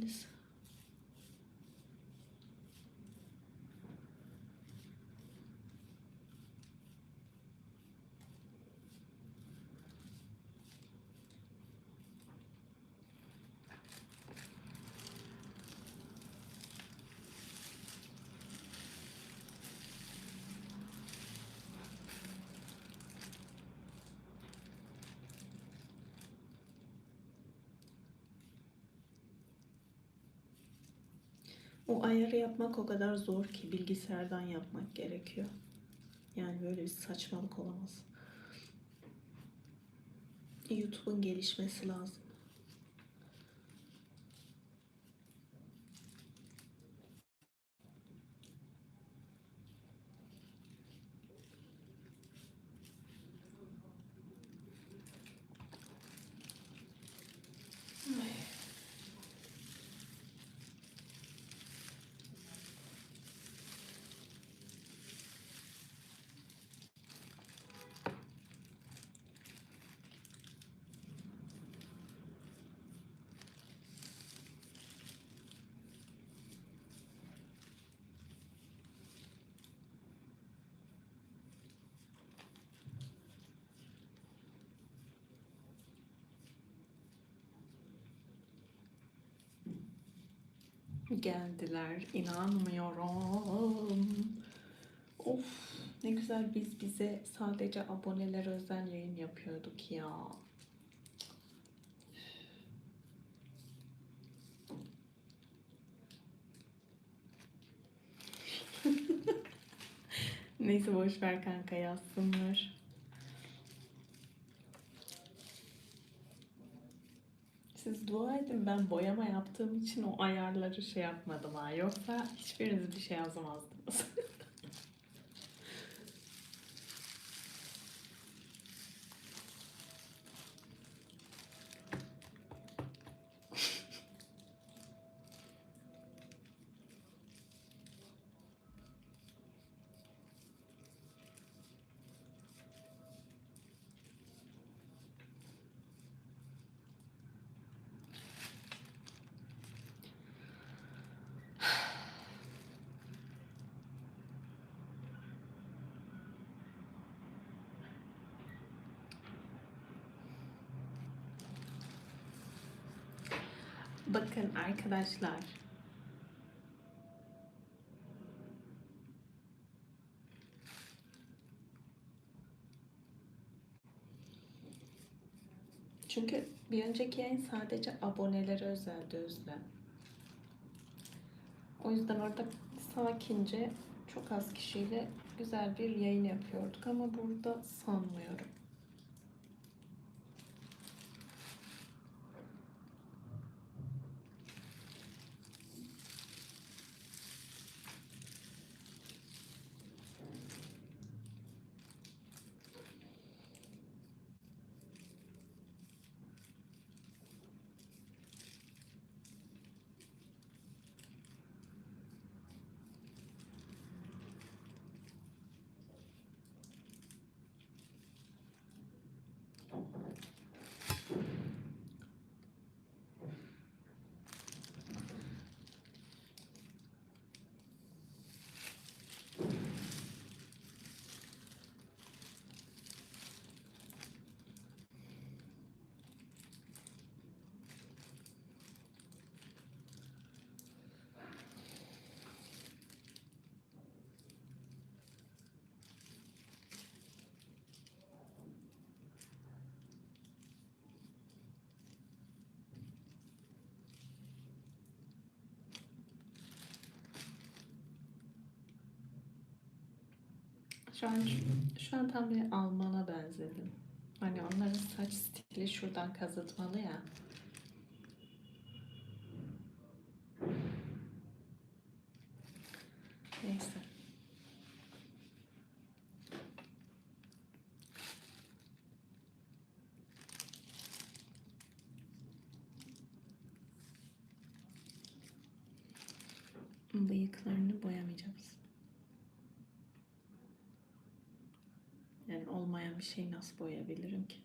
Yes. O ayarı yapmak o kadar zor ki bilgisayardan yapmak gerekiyor. Yani böyle bir saçmalık olamaz. YouTube'un gelişmesi lazım. Geldiler. inanmıyorum. Of ne güzel biz bize sadece aboneler özel yayın yapıyorduk ya. Neyse boş ver kanka yazsınlar. Edin ben boyama yaptığım için o ayarları şey yapmadım ha. Yoksa hiçbiriniz bir şey yazamazdınız. Bakın arkadaşlar. Çünkü bir önceki yayın sadece abonelere özeldi Özlem. O yüzden orada sakince çok az kişiyle güzel bir yayın yapıyorduk ama burada sanmıyorum. Şu an, şu an tam bir Alman'a benzedim. Hani onların saç stili şuradan kazıtmalı ya. Neyse. Bıyıklarını boyamayacağız. Yani olmayan bir şeyi nasıl boyayabilirim ki?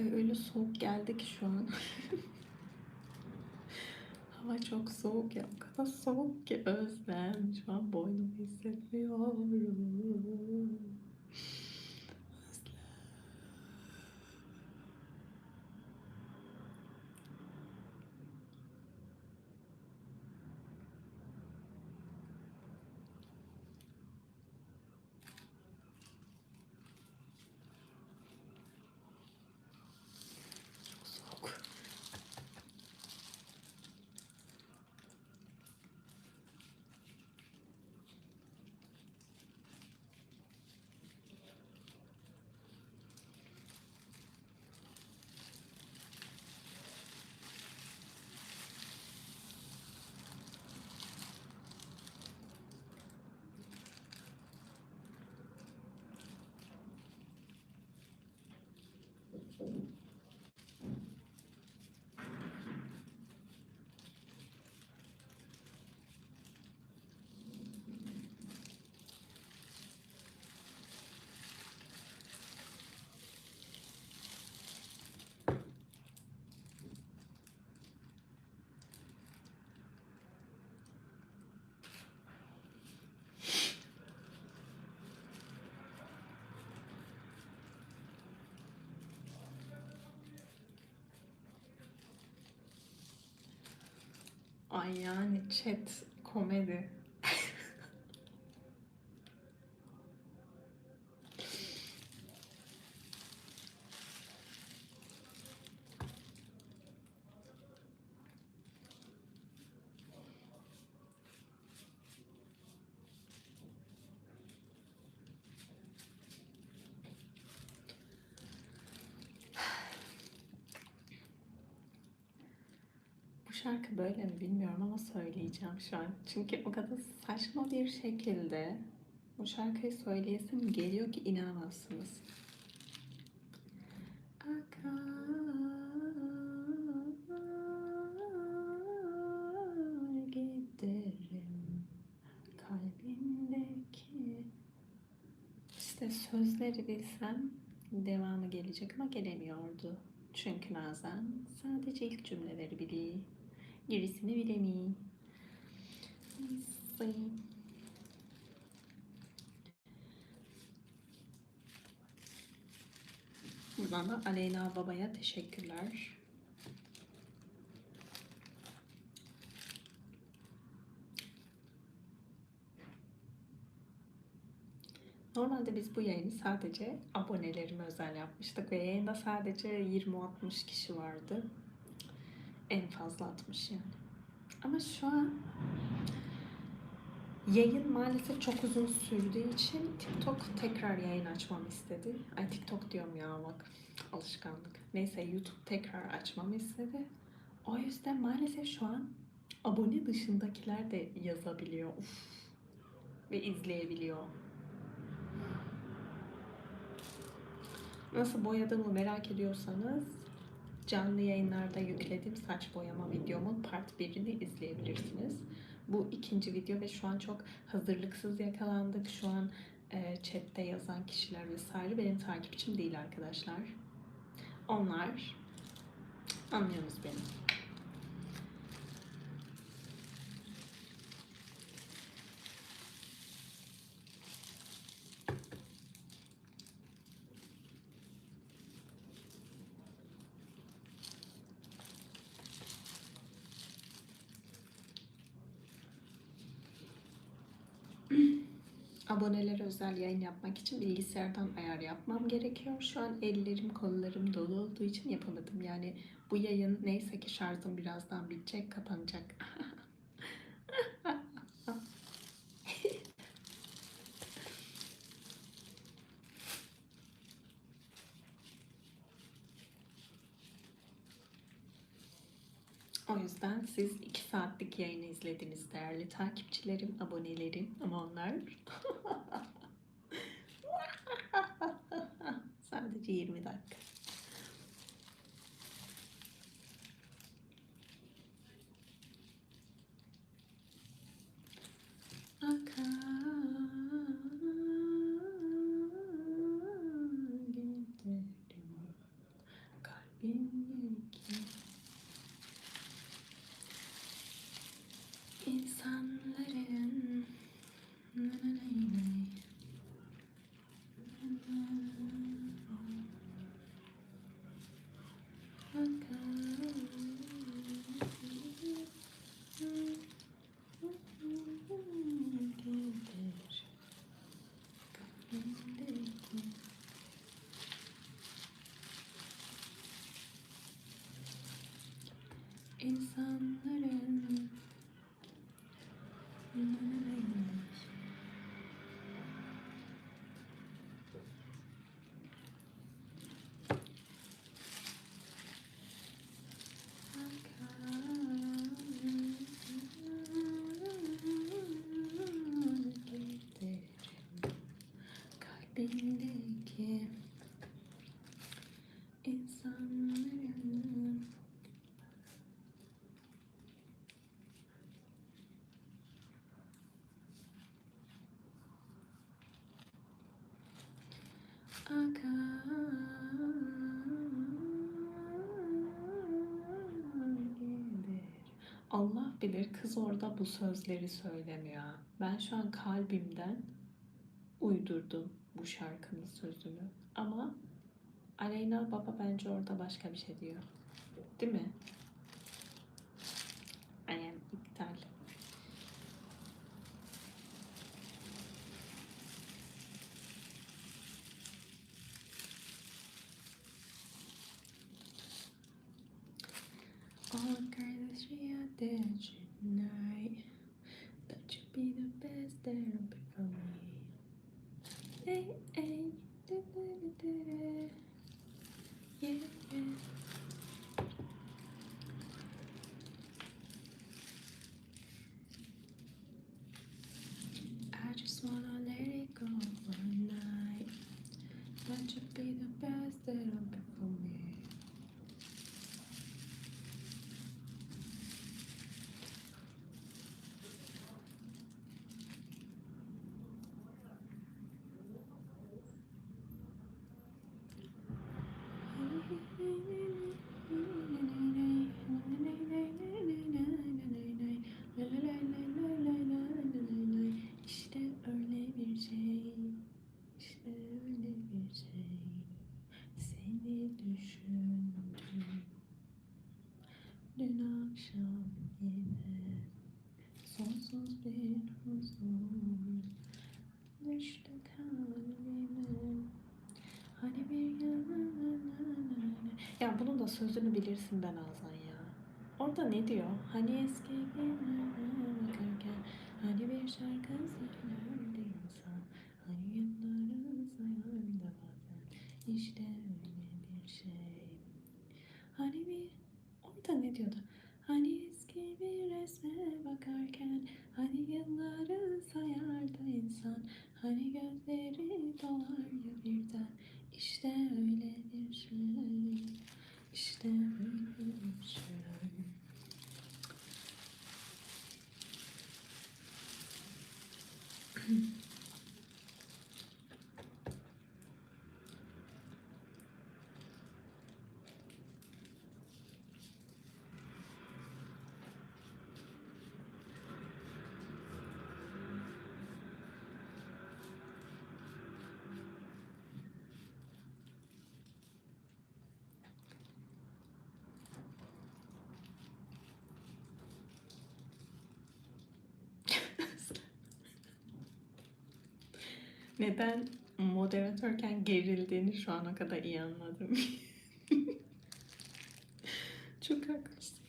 Ay öyle soğuk geldi ki şu an. Hava çok soğuk ya. O kadar soğuk ki Özlem. Şu an boynumu hissetmiyorum. Ay yani chat komedi. Bu bilmiyorum ama söyleyeceğim şu an. Çünkü o kadar saçma bir şekilde bu şarkıyı söyleyesim geliyor ki inanamazsınız. Akar giderim kalbimdeki işte sözleri bilsem devamı gelecek ama gelemiyordu. Çünkü Nazan sadece ilk cümleleri biliyor. Gerisini bilemiyor. Neyse. Buradan da Aleyna Baba'ya teşekkürler. Normalde biz bu yayını sadece abonelerime özel yapmıştık ve yayında sadece 20-60 kişi vardı. En fazla 60 yani. Ama şu an yayın maalesef çok uzun sürdüğü için TikTok tekrar yayın açmamı istedi. Ay TikTok diyorum ya bak alışkanlık. Neyse YouTube tekrar açmamı istedi. O yüzden maalesef şu an abone dışındakiler de yazabiliyor. Uf. Ve izleyebiliyor. Nasıl boyadığımı merak ediyorsanız canlı yayınlarda yüklediğim saç boyama videomun part 1'ini izleyebilirsiniz. Bu ikinci video ve şu an çok hazırlıksız yakalandık. Şu an e, chatte yazan kişiler vesaire benim takipçim değil arkadaşlar. Onlar anlıyorsunuz beni. Abonelere özel yayın yapmak için bilgisayardan ayar yapmam gerekiyor. Şu an ellerim kollarım dolu olduğu için yapamadım. Yani bu yayın neyse ki şarjım birazdan bitecek, kapanacak. O yüzden siz iki saatlik yayını izlediniz değerli takipçilerim, abonelerim ama onlar sadece 20 dakika. insanların Kalbimde Allah bilir kız orada bu sözleri söylemiyor. Ben şu an kalbimden uydurdum bu şarkının sözünü. Ama Aleyna Baba bence orada başka bir şey diyor. Değil mi? Yeah. Ya bunun da sözünü bilirsin ben Azan ya. Orada ne diyor? Hani eski günlere bakarken Hani bir şarkı söylerdi insan Hani yılları sayardı bazen İşte öyle bir şey Hani bir Orada ne diyordu? Hani eski bir resme bakarken Hani yılları sayardı insan Hani gözleri dolar ya birden İşte öyle bir şey İşte öyle bir şey Neden moderatörken gerildiğini şu ana kadar iyi anladım. Çok haklısın.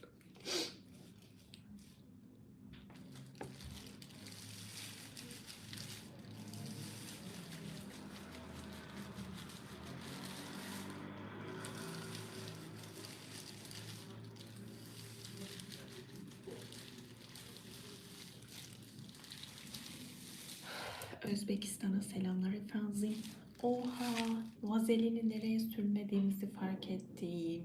Efendim. Oha, vazelini nereye sürmediğimizi fark ettim.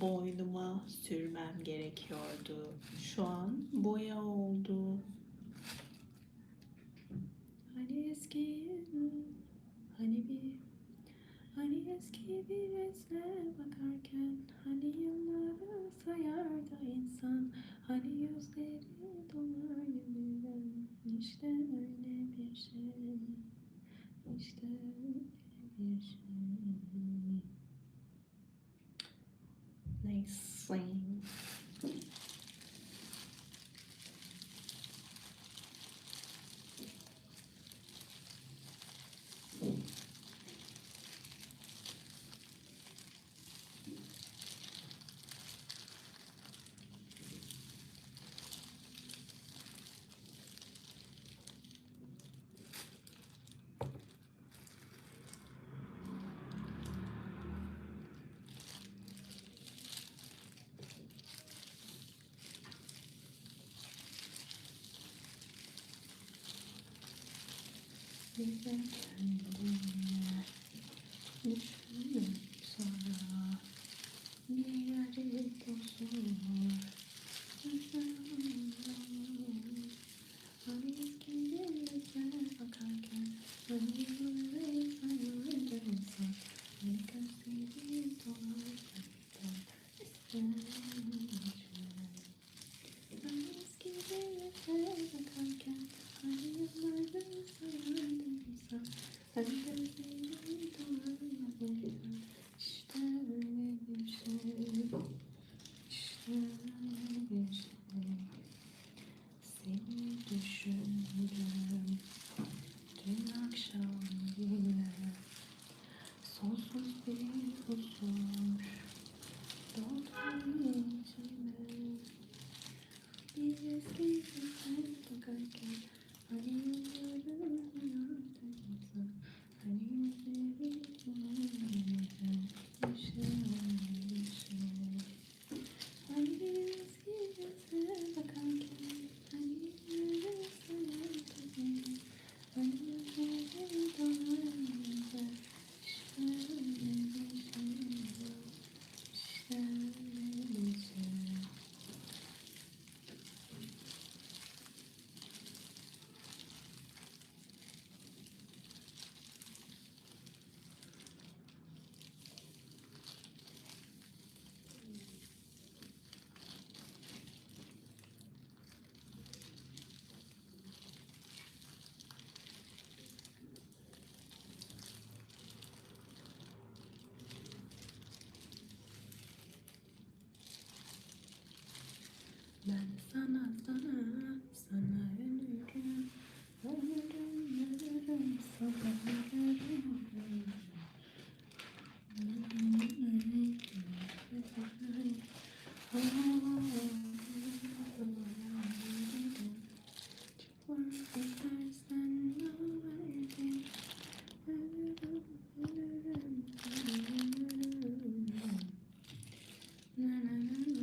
Boynuma sürmem gerekiyordu. Şu an boya oldu. Hani eski, hani bir, hani eski bir resme bakarken, hani yılları sayardı insan, hani yüzleri dolar yeniden. İşte öyle bir şey, işte öyle bir şey. Neyse. Güzel kendine. should sana, sana ölürüm. Ölürüm, ölürüm, sana ölürüm. na na na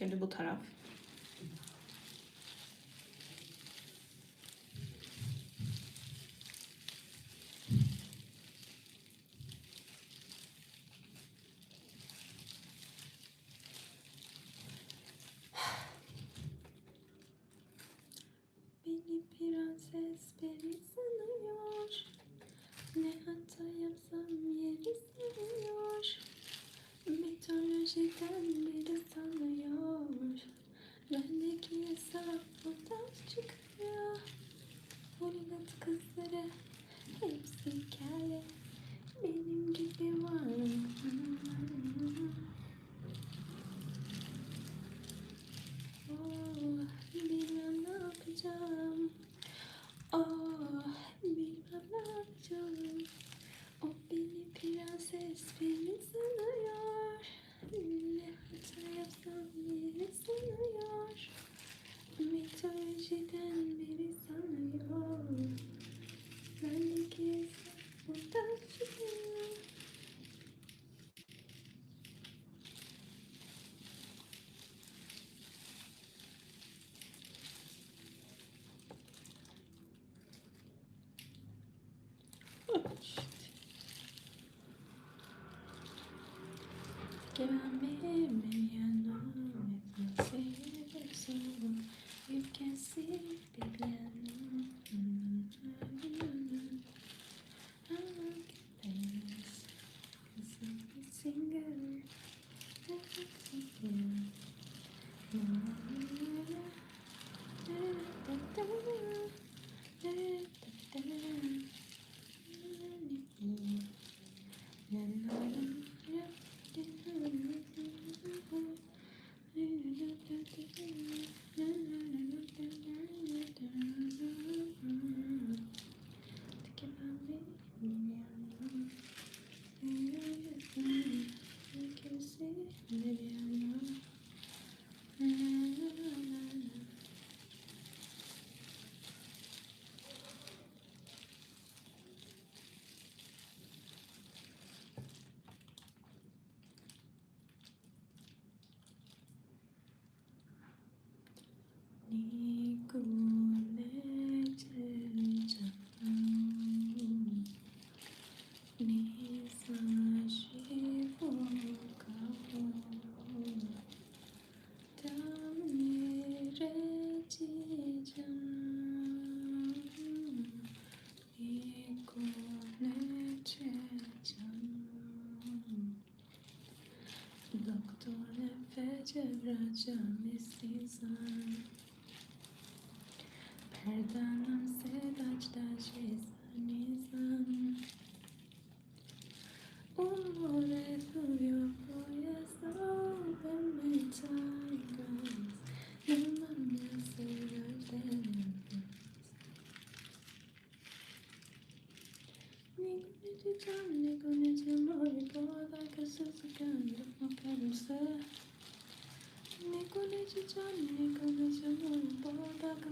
Şimdi bu taraf. Nostalgiden beri sana Doctor Fetcher Raja Mrs. My more, my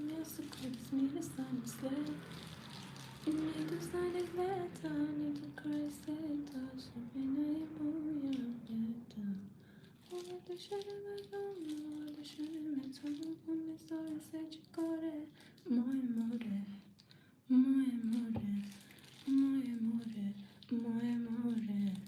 more, my more.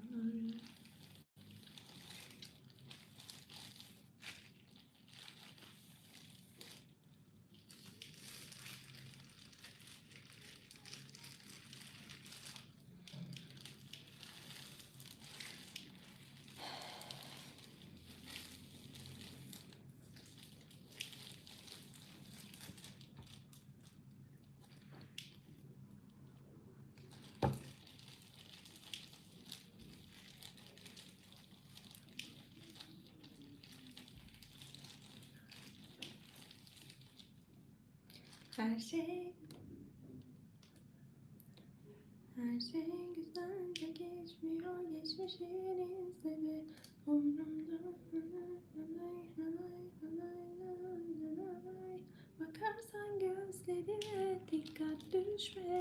Her şey. Her şey güzel de geçmiyor geçmişin izleri Umrumda. Bakarsan gözlerine dikkat düşme.